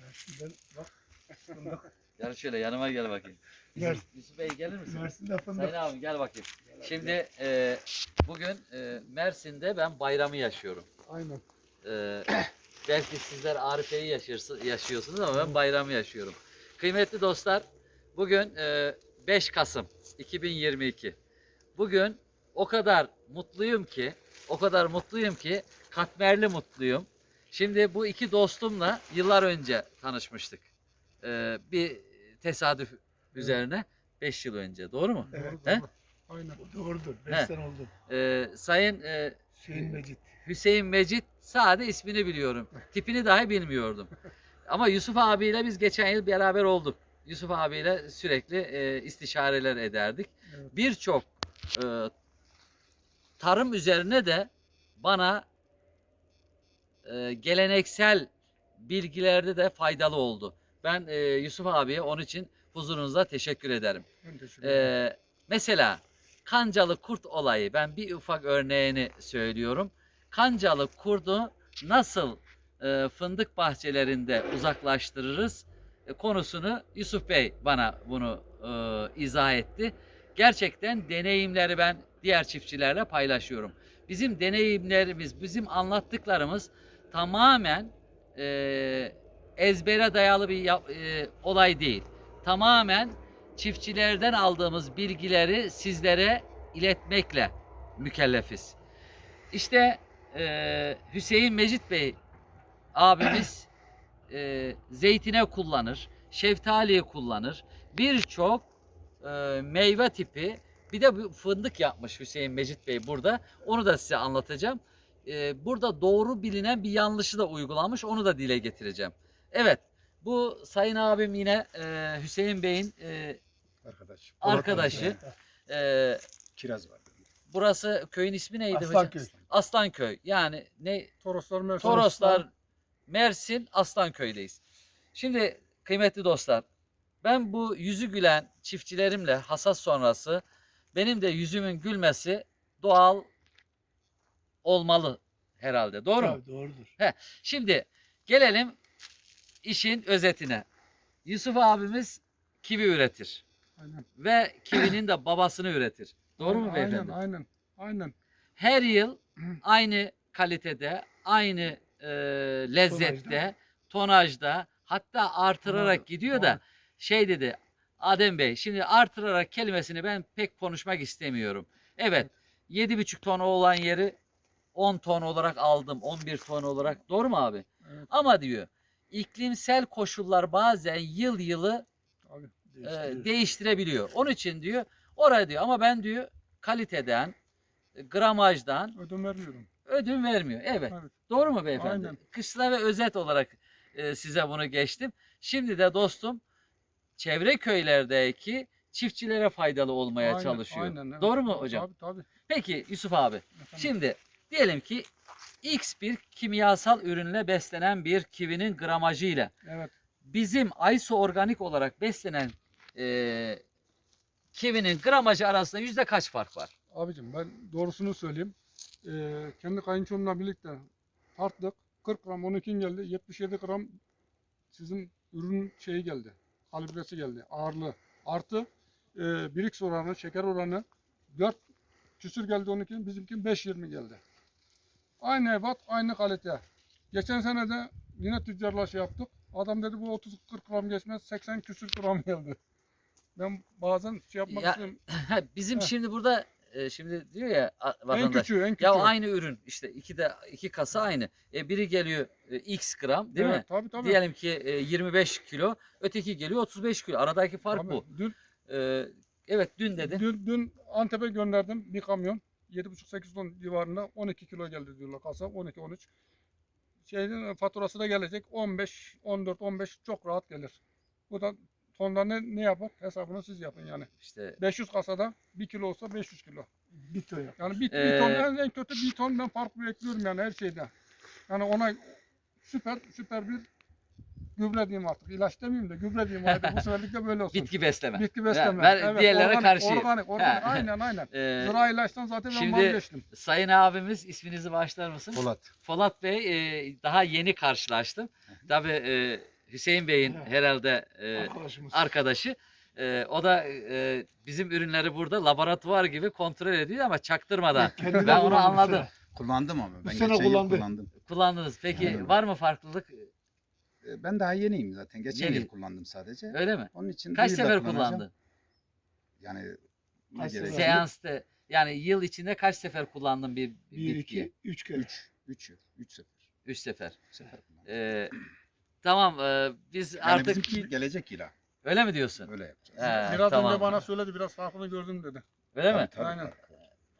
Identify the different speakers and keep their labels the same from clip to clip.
Speaker 1: Mersin'den bak. Fındık.
Speaker 2: Gel şöyle yanıma gel bakayım.
Speaker 1: Gel.
Speaker 2: Yusuf, Yusuf Bey gelir misin?
Speaker 1: Mersin'de fındık.
Speaker 2: Sayın abim gel bakayım. Şimdi e, bugün e, Mersin'de ben bayramı yaşıyorum.
Speaker 1: Aynen.
Speaker 2: E, belki sizler Arife'yi yaşıyorsunuz ama ben bayramı yaşıyorum. Kıymetli dostlar, bugün e, 5 Kasım 2022. Bugün o kadar mutluyum ki, o kadar mutluyum ki katmerli mutluyum. Şimdi bu iki dostumla yıllar önce tanışmıştık. E, bir tesadüf üzerine 5 yıl önce. Doğru mu?
Speaker 1: Evet.
Speaker 2: He?
Speaker 1: Aynen. Doğrudur. 5
Speaker 2: He.
Speaker 1: sene oldu.
Speaker 2: E, sayın e,
Speaker 1: Hüseyin Mecit.
Speaker 2: Hüseyin Mecit sade ismini biliyorum. Tipini dahi bilmiyordum. Ama Yusuf abiyle biz geçen yıl beraber olduk. Yusuf abiyle sürekli e, istişareler ederdik.
Speaker 1: Evet.
Speaker 2: Birçok e, tarım üzerine de bana e, geleneksel bilgilerde de faydalı oldu. Ben e, Yusuf abiye onun için huzurunuzda teşekkür ederim.
Speaker 1: Ben teşekkür ederim.
Speaker 2: Ee, mesela kancalı kurt olayı ben bir ufak örneğini söylüyorum. Kancalı kurdu nasıl e, fındık bahçelerinde uzaklaştırırız e, konusunu Yusuf Bey bana bunu e, izah etti. Gerçekten deneyimleri ben diğer çiftçilerle paylaşıyorum. Bizim deneyimlerimiz, bizim anlattıklarımız tamamen e, ezbere dayalı bir yap- e, olay değil. Tamamen çiftçilerden aldığımız bilgileri sizlere iletmekle mükellefiz. İşte e, Hüseyin Mecit Bey abimiz e, zeytine kullanır, şeftaliye kullanır. Birçok e, meyve tipi bir de fındık yapmış Hüseyin Mecit Bey burada. Onu da size anlatacağım. E, burada doğru bilinen bir yanlışı da uygulamış. Onu da dile getireceğim. Evet. Bu sayın abim yine e, Hüseyin Bey'in e,
Speaker 3: Arkadaş.
Speaker 2: arkadaşı. E,
Speaker 3: Kiraz var.
Speaker 2: burası köyün ismi neydi hocam?
Speaker 1: Aslanköy.
Speaker 2: Aslanköy. Yani ne
Speaker 1: Toroslar Mersin.
Speaker 2: Toroslar, Mersin, Aslanköy'deyiz. Şimdi kıymetli dostlar, ben bu yüzü gülen çiftçilerimle hasat sonrası benim de yüzümün gülmesi doğal olmalı herhalde. Doğru mu?
Speaker 1: Tabii, doğrudur.
Speaker 2: Şimdi gelelim işin özetine. Yusuf abimiz kivi üretir
Speaker 1: Aynen.
Speaker 2: ve kivinin de babasını üretir. Doğru mu
Speaker 1: aynen,
Speaker 2: beyefendi?
Speaker 1: Aynen. Aynen.
Speaker 2: her yıl aynı kalitede, aynı e, lezzette,
Speaker 1: Tonajda.
Speaker 2: tonajda, hatta artırarak
Speaker 1: Doğru,
Speaker 2: gidiyor da şey dedi Adem Bey şimdi artırarak kelimesini ben pek konuşmak istemiyorum. Evet 7,5 ton olan yeri 10 ton olarak aldım 11 ton olarak doğru mu abi?
Speaker 1: Evet.
Speaker 2: Ama diyor iklimsel koşullar bazen yıl yılı
Speaker 1: Abi,
Speaker 2: e, değiştirebiliyor. Onun için diyor oraya diyor ama ben diyor kaliteden, e, gramajdan
Speaker 1: Ödün vermiyorum.
Speaker 2: ödün vermiyor. Evet.
Speaker 1: Evet.
Speaker 2: Doğru mu beyefendi?
Speaker 1: Aynen.
Speaker 2: Kısa ve özet olarak e, size bunu geçtim. Şimdi de dostum çevre köylerdeki çiftçilere faydalı olmaya
Speaker 1: Aynen,
Speaker 2: çalışıyor.
Speaker 1: aynen, evet.
Speaker 2: Doğru mu hocam?
Speaker 1: Tabii tabii.
Speaker 2: Peki Yusuf abi.
Speaker 1: Efendim.
Speaker 2: Şimdi diyelim ki X bir kimyasal ürünle beslenen bir kivinin gramajıyla
Speaker 1: Evet.
Speaker 2: bizim ISO organik olarak beslenen e, kivinin gramajı arasında yüzde kaç fark var?
Speaker 1: Abicim ben doğrusunu söyleyeyim. Ee, kendi kayınçomla birlikte tarttık. 40 gram 12 geldi. 77 gram sizin ürün şeyi geldi. Kalibresi geldi. Ağırlığı. Artı e, birix oranı, şeker oranı 4 küsür geldi 12. Bizimki 5.20 geldi. Aynı ebat, aynı kalite. Geçen sene de yine tüccarla şey yaptık. Adam dedi bu 30-40 gram geçmez 80 küsür gram geldi. Ben bazen şey yapmak
Speaker 2: Ya,
Speaker 1: istiyorum.
Speaker 2: Bizim
Speaker 1: Heh.
Speaker 2: şimdi burada e, şimdi diyor ya a-
Speaker 1: En
Speaker 2: vatandaş.
Speaker 1: küçüğü, en küçüğü.
Speaker 2: Ya aynı ürün işte iki de iki kasa aynı. E, biri geliyor e, X gram değil
Speaker 1: evet,
Speaker 2: mi?
Speaker 1: Tabii tabii.
Speaker 2: Diyelim ki e, 25 kilo, öteki geliyor 35 kilo. Aradaki fark
Speaker 1: Tabii.
Speaker 2: bu.
Speaker 1: Dün,
Speaker 2: E, evet dün dedin.
Speaker 1: dün, dün Antep'e gönderdim bir kamyon. 7,5-8 ton civarında 12 kilo geldi diyorlar kasa 12-13. Şeyin faturası da gelecek 15, 14, 15 çok rahat gelir. Bu da tonda ne, ne yapar? Hesabını siz yapın yani.
Speaker 2: İşte
Speaker 1: 500 kasada 1 kilo olsa 500 kilo.
Speaker 3: Bir ton yap.
Speaker 1: Yani bir, bir
Speaker 2: Ee,
Speaker 1: ton en, en kötü bir ton ben fark bekliyorum yani her şeyde. Yani ona süper süper bir gübre diyeyim artık. İlaç demeyeyim de gübre diyeyim. Hadi bu seferlik de böyle olsun.
Speaker 2: bitki besleme.
Speaker 1: Bitki besleme.
Speaker 2: ben diğerlerine
Speaker 1: organik,
Speaker 2: karşıyım.
Speaker 1: Organik, organik. Aynen aynen.
Speaker 2: E,
Speaker 1: Zira ilaçtan zaten ben
Speaker 2: şimdi-
Speaker 1: vazgeçtim.
Speaker 2: sayın abimiz isminizi başlar mısın?
Speaker 3: Polat.
Speaker 2: Polat Bey e, daha yeni karşılaştım. Tabii e, Hüseyin Bey'in
Speaker 3: Evet.
Speaker 2: herhalde e, arkadaşı. E, o da e, bizim ürünleri burada laboratuvar gibi kontrol ediyor ama çaktırmadan. Ben onu anladım.
Speaker 4: Kullandım ama ben geçen
Speaker 3: kullandı.
Speaker 4: kullandım.
Speaker 2: Kullandınız. Peki
Speaker 4: Evet.
Speaker 2: var mı farklılık?
Speaker 4: Ee, Ben daha yeniyim zaten. Geçen
Speaker 2: Yeni.
Speaker 4: yıl kullandım sadece.
Speaker 2: Öyle mi?
Speaker 4: Onun için
Speaker 2: Kaç
Speaker 4: bu
Speaker 2: sefer
Speaker 4: kullanacağım.
Speaker 2: kullandın?
Speaker 4: Yani ne
Speaker 3: Kaç
Speaker 4: gerek?
Speaker 3: sefer?
Speaker 2: Seansta yani yıl içinde kaç sefer kullandın bir, bir
Speaker 3: 1,
Speaker 2: bitkiyi?
Speaker 3: 2, 3 kere.
Speaker 4: 3 3 yıl. 3 sefer.
Speaker 2: Üç sefer.
Speaker 4: Üç sefer kullandım.
Speaker 2: Ee, tamam e, biz
Speaker 4: Yani
Speaker 2: artık
Speaker 4: bizimki gelecek yıla.
Speaker 2: öyle mi diyorsun?
Speaker 4: Öyle yapacağız.
Speaker 2: He,
Speaker 1: Biraz
Speaker 2: tamam.
Speaker 1: önce bana söyledi biraz farkını gördüm dedi.
Speaker 2: Öyle mi?
Speaker 4: Tabii,
Speaker 1: Aynen.
Speaker 4: tabii.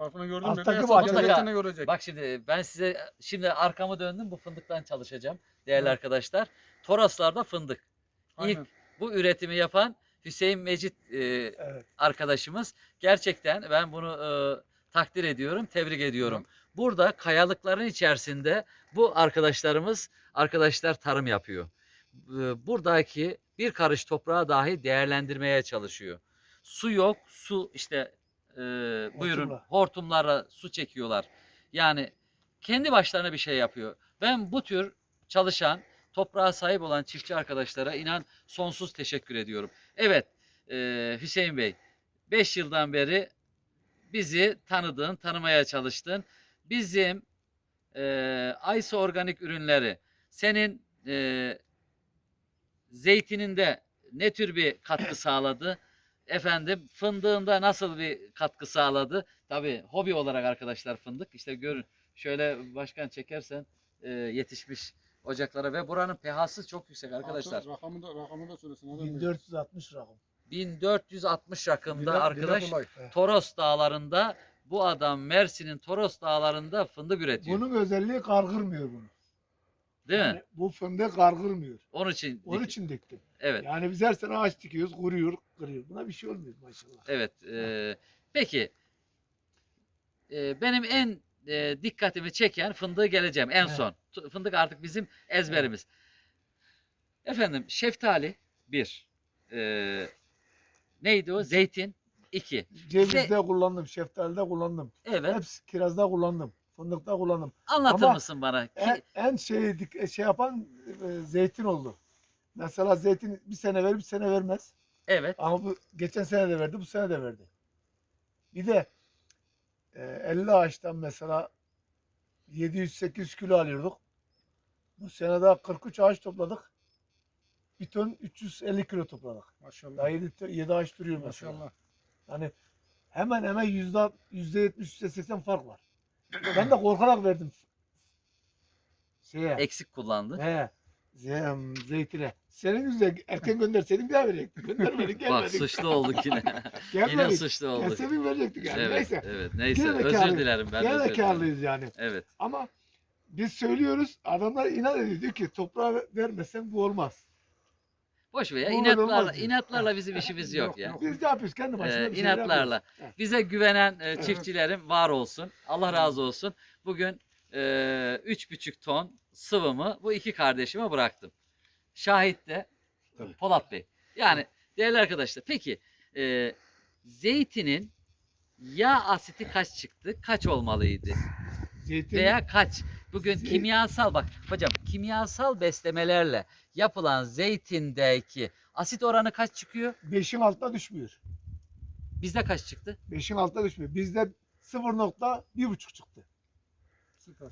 Speaker 3: Alttaki bahçede-
Speaker 1: Esas
Speaker 2: Mutlaka-
Speaker 1: gelecekte görecek.
Speaker 2: Bak şimdi ben size şimdi arkamı döndüm bu fındıktan çalışacağım değerli
Speaker 1: Evet.
Speaker 2: arkadaşlar. Toroslarda fındık.
Speaker 1: Aynen.
Speaker 2: Bu üretimi yapan Hüseyin Mecit e,
Speaker 3: Evet.
Speaker 2: arkadaşımız. Gerçekten ben bunu e, takdir ediyorum, tebrik ediyorum. Burada kayalıkların içerisinde bu arkadaşlarımız, arkadaşlar tarım yapıyor. E, Buradaki bir karış toprağı dahi değerlendirmeye çalışıyor. Su yok, su işte e, buyurun
Speaker 3: Hortumla.
Speaker 2: hortumlara su çekiyorlar. Yani kendi başlarına bir şey yapıyor. Ben bu tür çalışan, toprağa sahip olan çiftçi arkadaşlara inan sonsuz teşekkür ediyorum. Evet e, Hüseyin Bey 5 yıldan beri bizi tanıdın, tanımaya çalıştın. Bizim e, Aysa Organik ürünleri senin e, zeytininde ne tür bir katkı sağladı? Efendim fındığında nasıl bir katkı sağladı? Tabii hobi olarak arkadaşlar fındık. İşte görün şöyle başkan çekersen e, yetişmiş ocaklara ve buranın pH'sı çok yüksek arkadaşlar.
Speaker 1: Artı Rakamı da, rakamı da söylesin. Adem Bey.
Speaker 3: 1460 rakım.
Speaker 2: 1460 rakımda
Speaker 1: Dile-
Speaker 2: arkadaş. Toros dağlarında bu adam Mersin'in Toros dağlarında fındık üretiyor.
Speaker 3: Bunun özelliği kargırmıyor bunu.
Speaker 2: Değil mi?
Speaker 3: Bu fındık kargırmıyor.
Speaker 2: Onun için.
Speaker 3: Onun için diktim.
Speaker 2: Evet.
Speaker 3: Yani biz her sene ağaç dikiyoruz, kuruyor, kırıyor. Buna bir şey olmuyor maşallah.
Speaker 2: Evet. e, peki e, benim en e, dikkatimi çeken fındığı geleceğim en
Speaker 3: Evet.
Speaker 2: son. Fındık artık bizim ezberimiz. Efendim şeftali bir. E, neydi o? Zeytin iki.
Speaker 3: Cevizde kullandım, şeftalide kullandım.
Speaker 2: Evet.
Speaker 3: Hepsi kirazda kullandım. Fındıkta kullandım.
Speaker 2: Anlatır
Speaker 3: Ama
Speaker 2: mısın bana? Ki-
Speaker 3: En, en şey, şey yapan e, zeytin oldu. Mesela zeytin bir sene verir, bir sene vermez.
Speaker 2: evet.
Speaker 3: Ama bu geçen sene de verdi, bu sene de verdi. Bir de e, 50 ağaçtan mesela 700-800 kilo alıyorduk. Bu sene daha 43 ağaç topladık. Bir ton 350 kilo topladık.
Speaker 1: Maşallah.
Speaker 3: Daha 7, 7 ağaç duruyor mesela.
Speaker 1: Maşallah.
Speaker 3: Hani hemen hemen yüzde yüzde yetmiş, yüzde seksen fark var. Ben de korkarak verdim. Şeye.
Speaker 2: Eksik kullandı.
Speaker 3: He. Ze- zeytine. Senin yüzüne erken gönderseydin bir daha verecektik. Göndermedik
Speaker 2: Bak
Speaker 3: gelmedik.
Speaker 2: suçlu olduk yine. yine
Speaker 3: gelmedik.
Speaker 2: suçlu olduk.
Speaker 3: Gelseydin verecektik yani.
Speaker 2: Evet,
Speaker 3: Neyse.
Speaker 2: evet. Neyse.
Speaker 3: Gene de
Speaker 2: Özür dilerim ben.
Speaker 3: Gene
Speaker 2: özür
Speaker 3: de
Speaker 2: dilerim.
Speaker 3: karlıyız yani.
Speaker 2: Evet.
Speaker 3: Ama biz söylüyoruz. Adamlar inat ediyor. Diyor ki toprağa vermesen bu olmaz.
Speaker 2: Boş ver ya.
Speaker 3: Olmaz
Speaker 2: inatlarla, bizim işimiz yok,
Speaker 1: Yok,
Speaker 2: ya.
Speaker 1: yok.
Speaker 3: Biz ne yapıyoruz? Kendi başımıza
Speaker 2: Ee,
Speaker 3: bir
Speaker 2: inatlarla. Bize güvenen e, çiftçilerim var olsun. Allah razı olsun. Bugün e, üç buçuk ton sıvımı bu iki kardeşime bıraktım. Şahit de
Speaker 4: Tabii.
Speaker 2: Polat Bey. Yani değerli arkadaşlar peki e, zeytinin yağ asiti kaç çıktı? Kaç olmalıydı?
Speaker 3: Zeytin,
Speaker 2: Veya kaç? Bugün
Speaker 3: Zey-
Speaker 2: kimyasal bak hocam kimyasal beslemelerle yapılan zeytindeki asit oranı kaç çıkıyor?
Speaker 3: beşin altına düşmüyor.
Speaker 2: Bizde kaç çıktı?
Speaker 3: Beşin altına düşmüyor. Bizde 0.1.5 çıktı.
Speaker 1: Süper.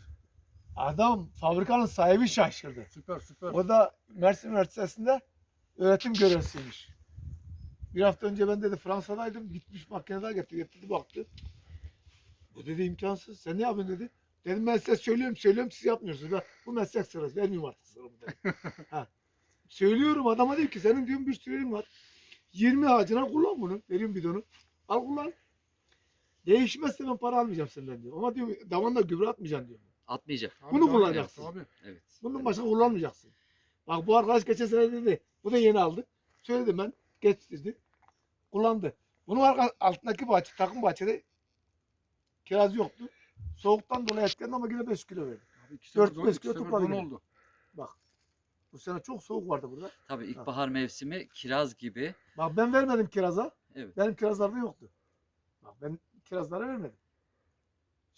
Speaker 3: Adam fabrikanın sahibi şaşırdı.
Speaker 1: Süper süper.
Speaker 3: O da Mersin Üniversitesi'nde öğretim görevlisiymiş. Bir hafta önce ben dedi Fransa'daydım. Gitmiş makineden getirdi. Getirdi baktı. Bu dedi imkansız. Sen ne yapıyorsun dedi. Dedim ben size söylüyorum söylüyorum siz yapmıyorsunuz. Ben, bu meslek sırası. Vermiyorum artık sıramı dedim. ha. Söylüyorum adama diyor ki senin diyorum bir süreliğin var. 20 ağacına kullan bunu. Veriyorum bidonu. Al kullan. Değişmezse ben para almayacağım senden diyor. Ama diyor damanda gübre atmayacaksın diyor.
Speaker 2: Atmayacak.
Speaker 1: Tabii,
Speaker 3: bunu kullanacaksın.
Speaker 1: Tabii.
Speaker 2: Evet.
Speaker 3: Bunun başka kullanmayacaksın. Bak bu arkadaş geçen sene dedi. Bu da yeni aldı. Söyledim ben. Geç dedi. Kullandı. Bunun arka, altındaki bahçe, takım bahçede kiraz yoktu. Soğuktan dolayı etkilendi ama yine 5 kilo verdi.
Speaker 1: Abi iki
Speaker 3: Dört,
Speaker 1: sefer
Speaker 3: beş
Speaker 1: don-
Speaker 3: kilo
Speaker 1: iki sefer
Speaker 3: topladı yine.
Speaker 1: oldu.
Speaker 3: Bak. Bu sene çok soğuk vardı burada.
Speaker 2: Tabii ilkbahar mevsimi kiraz gibi.
Speaker 3: Bak ben vermedim kiraza.
Speaker 2: Evet.
Speaker 3: Benim kirazlarda yoktu. Bak ben kirazlara vermedim.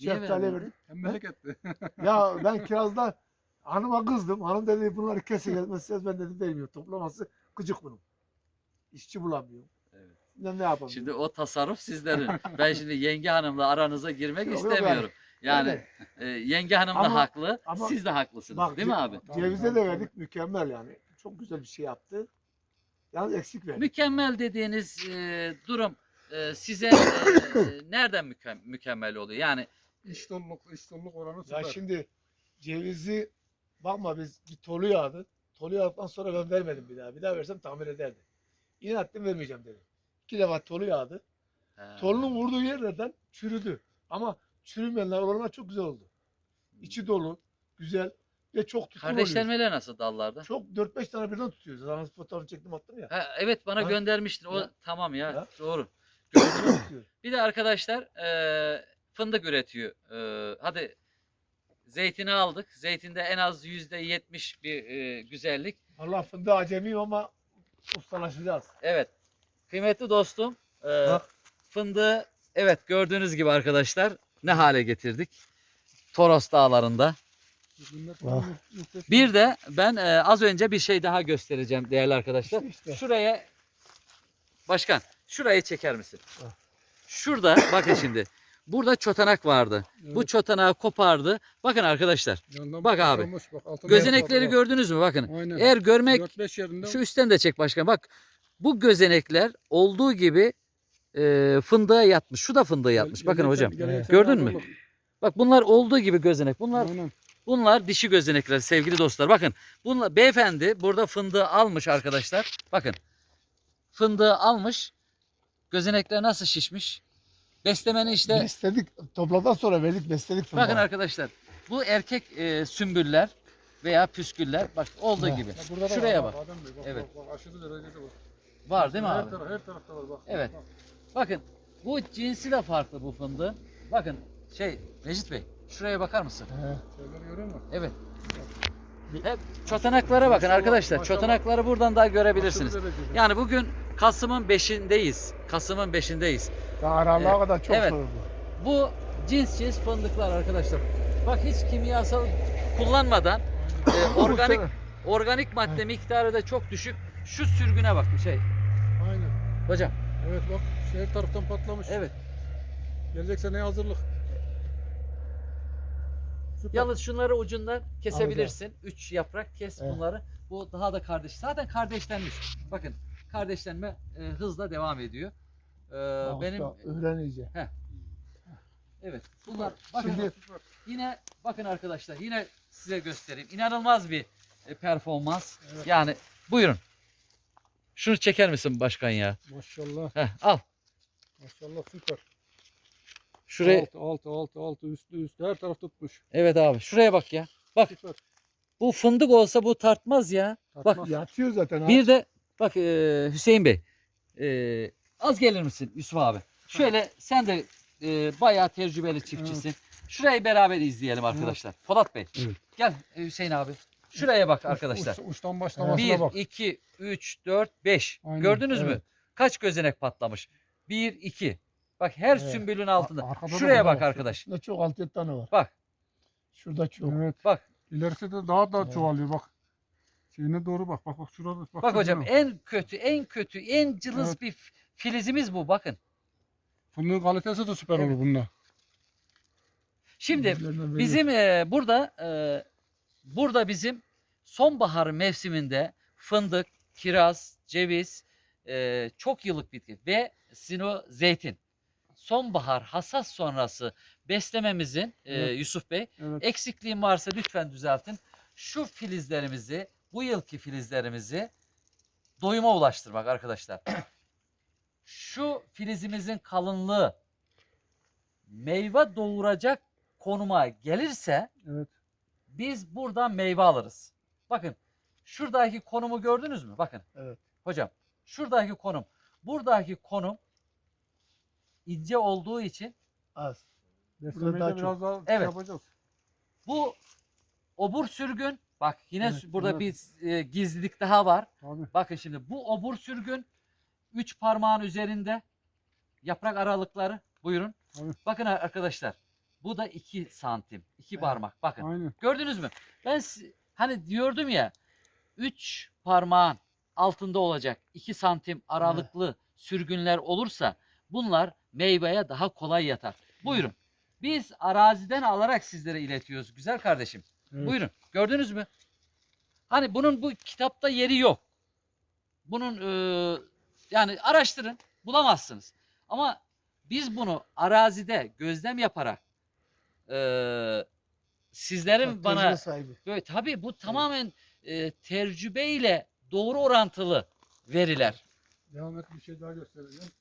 Speaker 2: Niye
Speaker 3: Şeftaliye
Speaker 2: vermedin?
Speaker 3: verdim.
Speaker 1: Tembellik etti.
Speaker 3: Ya ben kirazda Hanıma kızdım. Hanım dedi bunları kesin etmezseniz ben dedim değmiyor. Toplaması gıcık bunun. İşçi bulamıyor. Ne, yapalım?
Speaker 2: Şimdi o tasarruf sizlerin. ben şimdi yenge hanımla aranıza girmek
Speaker 3: Yok, yok
Speaker 2: istemiyorum. Yani
Speaker 3: Evet.
Speaker 2: e, yenge hanım da
Speaker 3: Ama-
Speaker 2: haklı,
Speaker 3: ama-
Speaker 2: siz de haklısınız.
Speaker 3: Bak,
Speaker 2: değil mi abi?
Speaker 3: Cevize de verdik mükemmel yani. Çok güzel bir şey yaptı. Yalnız eksik verdik.
Speaker 2: Mükemmel dediğiniz e, durum e, size e, nereden mükem- mükemmel oluyor? Yani
Speaker 1: İş doluluk, iş doluluk oranı
Speaker 3: Ya
Speaker 1: süper.
Speaker 3: şimdi cevizi bakma biz bir tolu yağdı. Tolu yağdıktan sonra ben vermedim bir daha. Bir daha versem tamir ederdi. İnat ettim vermeyeceğim dedim. İki defa tolu yağdı.
Speaker 2: e,
Speaker 3: Tolunun vurduğu yerlerden çürüdü. Ama çürümeyenler oralar çok güzel oldu. İçi dolu, güzel ve çok tutkun oluyor.
Speaker 2: kardeşlenmeler nasıl dallarda?
Speaker 3: Çok 4-5 tane birden tutuyor. Sana fotoğrafını çektim attım ya.
Speaker 2: Ha, evet bana
Speaker 3: Ha?
Speaker 2: göndermiştin. O
Speaker 3: Ya.
Speaker 2: tamam ya,
Speaker 3: Ya.
Speaker 2: doğru.
Speaker 3: Birden.
Speaker 2: Bir de arkadaşlar e, fındık üretiyor. E, hadi zeytini aldık. Zeytinde en az yüzde yetmiş bir e, güzellik.
Speaker 3: Allah fındığı acemiyim ama ustalaşacağız.
Speaker 2: Evet. Kıymetli dostum e, fındığı evet gördüğünüz gibi arkadaşlar ne hale getirdik. Toros dağlarında.
Speaker 3: Ah.
Speaker 2: Bir de ben e, az önce bir şey daha göstereceğim değerli arkadaşlar.
Speaker 3: İşte.
Speaker 2: Şuraya başkan şurayı çeker misin?
Speaker 3: Ah.
Speaker 2: Şurada bakın şimdi. Burada çotanak vardı. Bu
Speaker 1: Evet,
Speaker 2: çotanağı kopardı. Bakın arkadaşlar.
Speaker 1: yandan
Speaker 2: bak abi.
Speaker 1: bak,
Speaker 2: Gözenekleri gördünüz mü? Bakın.
Speaker 1: Aynen.
Speaker 2: Eğer görmek
Speaker 1: 4-5 yerinde
Speaker 2: şu üstten de çek başkan. Bak bu gözenekler olduğu gibi e, fındığa yatmış. Şu da fındığa yatmış. Bakın hocam. Gördün mü? Bak bunlar olduğu gibi gözenek. Bunlar
Speaker 1: Aynen.
Speaker 2: bunlar dişi gözenekler sevgili dostlar. Bakın bunlar beyefendi burada fındığı almış arkadaşlar. Bakın. Fındığı almış. Gözenekler nasıl şişmiş? Beslemeni işte
Speaker 3: Besledik. Topladan sonra verdik besledik fındığı.
Speaker 2: bakın arkadaşlar. Bu erkek e, sümbüller veya püsküller bak olduğu gibi. Şuraya bak. Evet.
Speaker 1: Bak, bak, aşırı derecede var.
Speaker 2: Var değil mi
Speaker 1: her
Speaker 2: abi?
Speaker 1: Taraf, her tarafta var bak.
Speaker 2: Evet.
Speaker 1: Bak,
Speaker 2: Bakın bu cinsi de farklı bu fındığın. Bakın şey Necit Bey şuraya bakar mısın?
Speaker 1: Şeyleri görüyor musun?
Speaker 2: Evet. Hep çotanaklara bakın
Speaker 1: Maşallah,
Speaker 2: arkadaşlar.
Speaker 1: maşallah.
Speaker 2: Çotanakları buradan daha görebilirsiniz.
Speaker 1: Aşırı derecede.
Speaker 2: Yani bugün Kasım'ın 5'indeyiz. Kasım'ın 5'indeyiz.
Speaker 3: Daha aralığa
Speaker 2: Evet.
Speaker 3: kadar çok
Speaker 2: Evet.
Speaker 3: soruldu.
Speaker 2: Bu cins cins fındıklar arkadaşlar. Bak hiç kimyasal kullanmadan e, organik organik madde miktarı da çok düşük. Şu sürgüne bak şey.
Speaker 1: Aynen.
Speaker 2: Hocam.
Speaker 1: Evet bak her taraftan patlamış.
Speaker 2: Evet.
Speaker 1: Gelecek seneye hazırlık. Süper.
Speaker 2: Yalnız şunları ucundan kesebilirsin. Üç yaprak kes
Speaker 3: Evet.
Speaker 2: bunları. Bu daha da kardeş. Zaten kardeşlenmiş. Bakın kardeşlenme e, hızla devam ediyor. Ee,
Speaker 3: Bak
Speaker 2: benim
Speaker 3: usta, öğren iyice.
Speaker 2: evet bunlar bakın
Speaker 3: Şimdi-
Speaker 2: yine bakın arkadaşlar yine size göstereyim. İnanılmaz bir e, performans.
Speaker 1: Evet.
Speaker 2: Yani buyurun. Şunu çeker misin başkan ya?
Speaker 1: Maşallah.
Speaker 2: Heh, al.
Speaker 1: Maşallah süper.
Speaker 2: Şuraya
Speaker 1: Altı, altı, altı, altı, üstü, üstü. Her taraf tutmuş.
Speaker 2: evet abi. Şuraya bak ya. Bak
Speaker 1: Süper.
Speaker 2: bu fındık olsa bu tartmaz ya.
Speaker 1: Tatmaz.
Speaker 3: Yatıyor zaten.
Speaker 2: Bir de bak e, Hüseyin Bey e, az gelir misin Yusuf abi? Şöyle sen de e, bayağı tecrübeli çiftçisin. Şurayı beraber izleyelim arkadaşlar. Polat Bey
Speaker 3: Evet.
Speaker 2: gel e, Hüseyin abi. Şuraya bak arkadaşlar.
Speaker 1: Uç, uçtan başlamasına
Speaker 2: 1,
Speaker 1: bak.
Speaker 2: 2, 3, 4, 5.
Speaker 1: Aynen,
Speaker 2: Gördünüz mü?
Speaker 1: evet.
Speaker 2: Kaç gözenek patlamış? 1, 2. Bak her
Speaker 3: Evet.
Speaker 2: sümbülün altında.
Speaker 1: arkada da
Speaker 2: Şuraya bak
Speaker 1: bak.
Speaker 2: arkadaş.
Speaker 3: Şurada çok 6-7 tane var.
Speaker 2: Bak
Speaker 3: Şurada çok.
Speaker 1: Evet.
Speaker 2: bak.
Speaker 1: İlerisi de daha da
Speaker 3: Evet.
Speaker 1: çoğalıyor bak. Şeyine doğru bak. Bak bak şurada. Bak,
Speaker 2: Bak hocam en kötü, en kötü, en cılız
Speaker 1: Evet.
Speaker 2: bir filizimiz bu bakın.
Speaker 1: Fındığın kalitesi de süper
Speaker 2: Evet.
Speaker 1: olur bunda.
Speaker 2: Şimdi. Bizim e, burada e, burada bizim sonbahar mevsiminde fındık, kiraz, ceviz, e, çok yıllık bitki ve sino zeytin. Sonbahar hasat sonrası beslememizin e,
Speaker 1: Evet.
Speaker 2: Yusuf Bey
Speaker 1: Evet.
Speaker 2: eksikliğim varsa lütfen düzeltin. Şu filizlerimizi, bu yılki filizlerimizi doyuma ulaştırmak arkadaşlar. Şu filizimizin kalınlığı meyve doğuracak konuma gelirse
Speaker 1: Evet.
Speaker 2: Biz buradan meyve alırız. Bakın şuradaki konumu gördünüz mü? Bakın.
Speaker 3: Evet.
Speaker 2: Hocam şuradaki konum. Buradaki konum ince olduğu için
Speaker 3: Az.
Speaker 1: Beslemeyi
Speaker 3: daha
Speaker 1: biraz daha şey
Speaker 2: Evet.
Speaker 1: yapacağız.
Speaker 2: bu obur sürgün bak yine
Speaker 1: Evet,
Speaker 2: burada
Speaker 1: evet.
Speaker 2: bir e, gizlilik daha var.
Speaker 1: Tabii.
Speaker 2: Bakın şimdi bu obur sürgün 3 parmağın üzerinde yaprak aralıkları buyurun.
Speaker 1: Tabii.
Speaker 2: Bakın ar- arkadaşlar Bu da 2 santim. 2
Speaker 3: Evet.
Speaker 2: parmak. Bakın.
Speaker 1: Aynen.
Speaker 2: Gördünüz mü? Ben hani diyordum ya 3 parmağın altında olacak 2 santim aralıklı sürgünler olursa bunlar meyveye daha kolay yatar. Buyurun. Biz araziden alarak sizlere iletiyoruz güzel kardeşim.
Speaker 1: Evet.
Speaker 2: Buyurun. Gördünüz mü? Hani bunun bu kitapta yeri yok. Bunun eee, yani araştırın bulamazsınız. Ama biz bunu arazide gözlem yaparak eee, sizlerin
Speaker 3: Bak,
Speaker 2: bana
Speaker 3: sahibi.
Speaker 2: böyle tabii bu tamamen eee tecrübeyle doğru orantılı veriler.
Speaker 1: Devam et bir şey daha göstereceğim.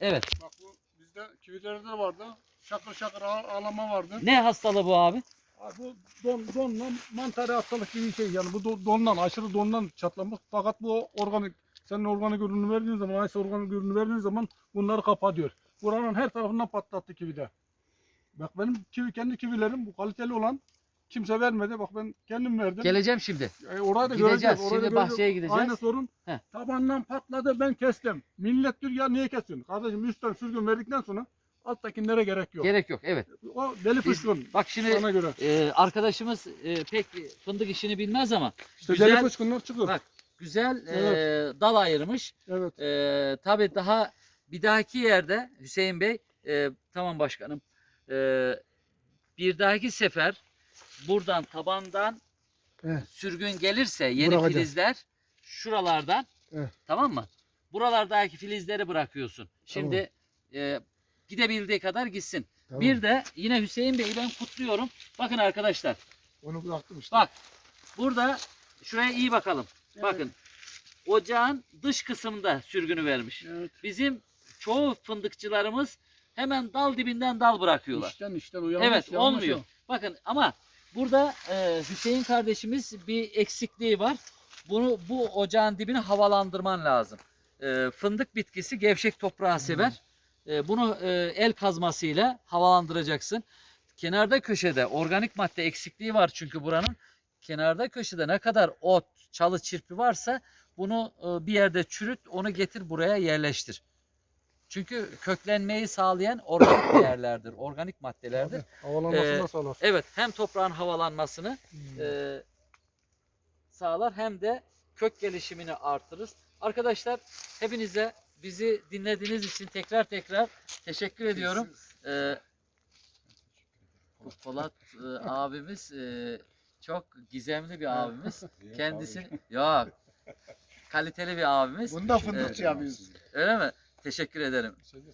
Speaker 2: Evet.
Speaker 1: Bak bu bizde kivilerde de vardı. Şakır şakır ağ- ağlama vardı.
Speaker 2: Ne hastalığı bu abi?
Speaker 1: Abi bu don, donla mantarı hastalık gibi bir şey. Yani bu do- dondan, aşırı dondan çatlamış. Fakat bu organik, senin organik ürünü verdiğin zaman, aysa organik ürünü verdiğin zaman bunları kapatıyor. Buranın her tarafından patlattı kivide. Bak benim kivi, kendi kivilerim bu kaliteli olan kimse vermedi. Bak ben kendim verdim.
Speaker 2: Geleceğim şimdi.
Speaker 1: E, orayı da
Speaker 2: Gideceğiz,
Speaker 1: göreceğiz.
Speaker 2: şimdi
Speaker 1: da
Speaker 2: bahçeye
Speaker 1: göreceğiz.
Speaker 2: gideceğiz.
Speaker 1: Aynı sorun.
Speaker 2: Heh.
Speaker 1: Tabandan patladı ben kestim. Millet diyor ya niye kesiyorsun? Kardeşim üstten sürgün verdikten sonra alttakilere gerek yok.
Speaker 2: Gerek yok. Evet.
Speaker 1: o deli fışkın.
Speaker 2: Bak şimdi
Speaker 1: Bana göre.
Speaker 2: e, arkadaşımız e, pek fındık işini bilmez ama
Speaker 1: İşte
Speaker 2: güzel-
Speaker 1: deli fışkınlar çıkıyor.
Speaker 2: Bak, güzel e,
Speaker 1: Evet.
Speaker 2: dal ayırmış.
Speaker 1: Evet.
Speaker 2: E, tabii daha bir dahaki yerde Hüseyin Bey e, tamam başkanım e, bir dahaki sefer buradan tabandan
Speaker 3: Evet.
Speaker 2: sürgün gelirse yeni
Speaker 3: Bırakacağız.
Speaker 2: filizler şuralardan
Speaker 3: Evet.
Speaker 2: tamam mı? Buralardaki filizleri bırakıyorsun. Şimdi e, gidebildiği kadar gitsin.
Speaker 3: Tamam.
Speaker 2: Bir de yine Hüseyin Bey'i ben kutluyorum. Bakın arkadaşlar
Speaker 3: Onu bıraktım işte.
Speaker 2: bak burada şuraya iyi bakalım. Bakın ocağın dış kısmında sürgünü vermiş.
Speaker 1: Evet.
Speaker 2: Bizim çoğu fındıkçılarımız hemen dal dibinden dal bırakıyorlar.
Speaker 1: İşten işten uyanmış.
Speaker 2: Evet
Speaker 1: yanlış
Speaker 2: olmuyor.
Speaker 1: o.
Speaker 2: Bakın ama burada e, Hüseyin kardeşimiz bir eksikliği var. Bunu bu ocağın dibini havalandırman lazım. E, fındık bitkisi gevşek toprağı sever. E, bunu e, el kazmasıyla havalandıracaksın. Kenarda köşede organik madde eksikliği var çünkü buranın. Kenarda köşede ne kadar ot, çalı çirpi varsa bunu e, bir yerde çürüt, onu getir buraya yerleştir. Çünkü köklenmeyi sağlayan organik değerlerdir, organik maddelerdir.
Speaker 1: Havalanmasını
Speaker 2: Ee,
Speaker 1: da sağlar.
Speaker 2: Evet hem toprağın havalanmasını
Speaker 3: Hmm.
Speaker 2: e, sağlar hem de kök gelişimini artırır. Arkadaşlar hepinize bizi dinlediğiniz için tekrar tekrar teşekkür ediyorum. Ee, Polat e, abimiz e, çok gizemli bir abimiz. Kendisi yok kaliteli bir abimiz.
Speaker 3: Bunda fındıkçı
Speaker 2: Evet.
Speaker 3: yapıyoruz.
Speaker 2: Öyle mi? Teşekkür ederim.
Speaker 1: De